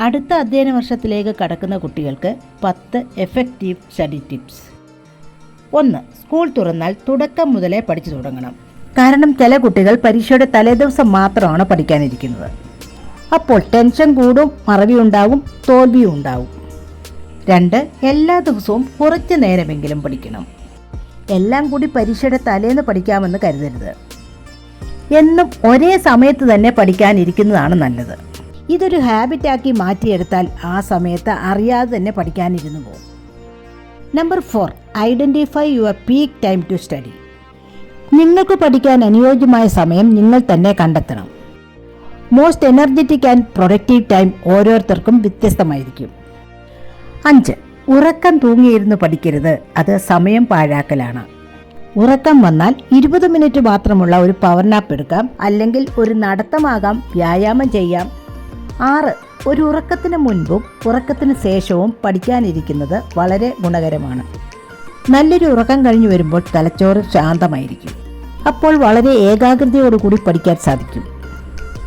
അടുത്ത അധ്യയന വർഷത്തിലേക്ക് കടക്കുന്ന കുട്ടികൾക്ക് പത്ത് എഫക്റ്റീവ് സ്റ്റഡി ടിപ്സ് ഒന്ന് സ്കൂൾ തുറന്നാൽ തുടക്കം മുതലേ പഠിച്ചു തുടങ്ങണം. കാരണം ചില കുട്ടികൾ പരീക്ഷയുടെ തലേദിവസം മാത്രമാണ് പഠിക്കാനിരിക്കുന്നത്. അപ്പോൾ ടെൻഷൻ കൂടും മറവി ഉണ്ടാവും തോൽവിയും ഉണ്ടാവും. രണ്ട് എല്ലാ ദിവസവും കുറച്ച് നേരമെങ്കിലും പഠിക്കണം. എല്ലാം കൂടി പരീക്ഷയുടെ തലേന്ന് പഠിക്കാമെന്ന് കരുതരുത്. എന്നും ഒരേ സമയത്ത് തന്നെ പഠിക്കാനിരിക്കുന്നതാണ് നല്ലത്. ഇതൊരു ഹാബിറ്റാക്കി മാറ്റിയെടുത്താൽ ആ സമയത്ത് അറിയാതെ തന്നെ പഠിക്കാനിരുന്നു പോകും. Number four identify your peak time to study നിങ്ങൾക്ക് പഠിക്കാൻ അനുയോജ്യമായ സമയം നിങ്ങൾ തന്നെ കണ്ടെത്തണം. Most energetic and productive time ഓരോരുത്തർക്കും വ്യത്യസ്തമായിരിക്കും. അഞ്ച് ഉറക്കം തൂങ്ങിയിരുന്ന് പഠിക്കരുത്. അത് സമയം പാഴാക്കലാണ്. ഉറക്കം വന്നാൽ ഇരുപത് മിനിറ്റ് മാത്രമുള്ള ഒരു പവർ നാപ്പ് എടുക്കാം. അല്ലെങ്കിൽ ഒരു നടത്തമാകാം വ്യായാമം ചെയ്യാം. ആറ്. ഒരു ഉറക്കത്തിന് മുൻപും ഉറക്കത്തിന് ശേഷവും പഠിക്കാനിരിക്കുന്നത് വളരെ ഗുണകരമാണ്. നല്ലൊരു ഉറക്കം കഴിഞ്ഞു വരുമ്പോൾ തലച്ചോറ് ശാന്തമായിരിക്കും. അപ്പോൾ വളരെ ഏകാഗ്രതയോടുകൂടി പഠിക്കാൻ സാധിക്കും.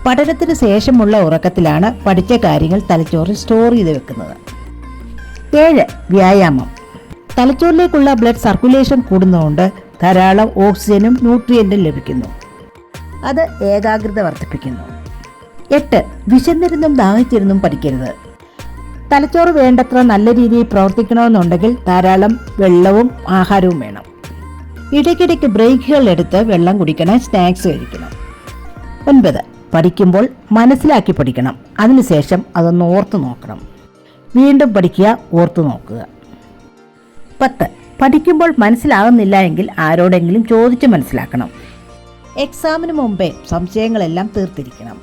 പഠനത്തിന് ശേഷമുള്ള ഉറക്കത്തിലാണ് പഠിച്ച കാര്യങ്ങൾ തലച്ചോറിൽ സ്റ്റോർ ചെയ്ത് വെക്കുന്നത്. ഏഴ്. വ്യായാമം. തലച്ചോറിലേക്കുള്ള ബ്ലഡ് സർക്കുലേഷൻ കൂടുന്നതുകൊണ്ട് ധാരാളം ഓക്സിജനും ന്യൂട്രിയന്റും ലഭിക്കുന്നു. അത് ഏകാഗ്രത വർദ്ധിപ്പിക്കുന്നു. എട്ട് വിശന്നിരുന്നും ദാഹിച്ചിരുന്നും പഠിക്കരുത്. തലച്ചോറ് വേണ്ടത്ര നല്ല രീതിയിൽ പ്രവർത്തിക്കണമെന്നുണ്ടെങ്കിൽ ധാരാളം വെള്ളവും ആഹാരവും വേണം. ഇടയ്ക്കിടയ്ക്ക് ബ്രേക്കുകൾ എടുത്ത് വെള്ളം കുടിക്കണം സ്നാക്സ് കഴിക്കണം. ഒൻപത് പഠിക്കുമ്പോൾ മനസ്സിലാക്കി പഠിക്കണം. അതിനുശേഷം അതൊന്ന് ഓർത്തു നോക്കണം. വീണ്ടും പഠിക്കുക ഓർത്തു നോക്കുക. പത്ത് പഠിക്കുമ്പോൾ മനസ്സിലാകുന്നില്ല എങ്കിൽ ആരോടെങ്കിലും ചോദിച്ച് മനസ്സിലാക്കണം. എക്സാമിന് മുമ്പേ സംശയങ്ങളെല്ലാം തീർത്തിരിക്കണം.